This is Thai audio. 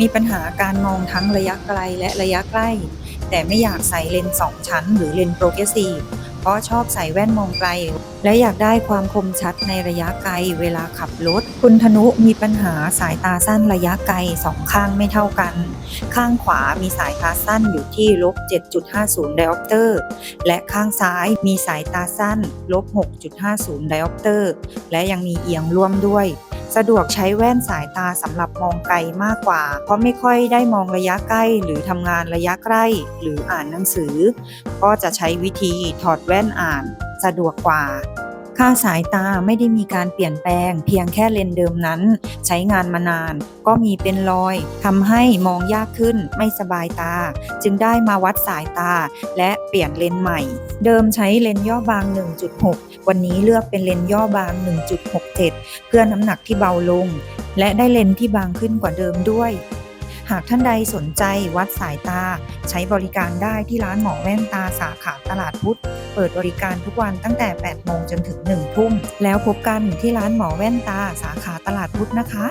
มีปัญหาการมองทั้งระยะไกลและระยะใกล้ แต่ไม่อยากใส่เลนส์สองชั้น หรือเลนส์โปรเกรสซีฟเพราะชอบใส่แว่นมองไกล และอยากได้ความคมชัดในระยะไกลเวลาขับรถ คุณธนุมีปัญหาสายตาสั้นระยะไกลสองข้างไม่เท่ากัน ข้างขวามีสายตาสั้นอยู่ที่ลบ 7.50 ไดออปเตอร์ และข้างซ้ายมีสายตาสั้นลบ 6.50 ไดออปเตอร์ และยังมีเอียงร่วมด้วย สะดวกใช้แว่นสายตาสำหรับมองไกลมากกว่า เพราะไม่ค่อยได้มองระยะใกล้ หรือทำงานระยะใกล้ หรืออ่านหนังสือ ก็จะใช้วิธีถอดแว่นอ่าน สะดวกกว่า ค่าสายตาไม่ได้มีการเปลี่ยนแปลง เพียงแค่เลนเดิมนั้น ใช้งานมานาน ก็มีเป็นรอยทำให้มองยากขึ้นไม่สบายตา จึงได้มาวัดสายตา และเปลี่ยนเลนส์ใหม่ เดิมใช้เลนส์ย่อบาง 1.6 วันนี้เลือกเป็นเลนส์ย่อบาง 1.67 เพื่อน้ำหนักที่เบาลง และได้เลนส์ที่บางขึ้นกว่าเดิมด้วย หากท่านใดสนใจวัดสายตา ใช้บริการได้ที่ร้านหมอแว่นตาสาขาตลาดพุทธเปิดบริการทุกวันตั้งแต่ 8 โมงจนถึง 1 ทุ่ม แล้วพบกันที่ร้านหมอแว่นตาสาขาตลาดพุทธนะคะ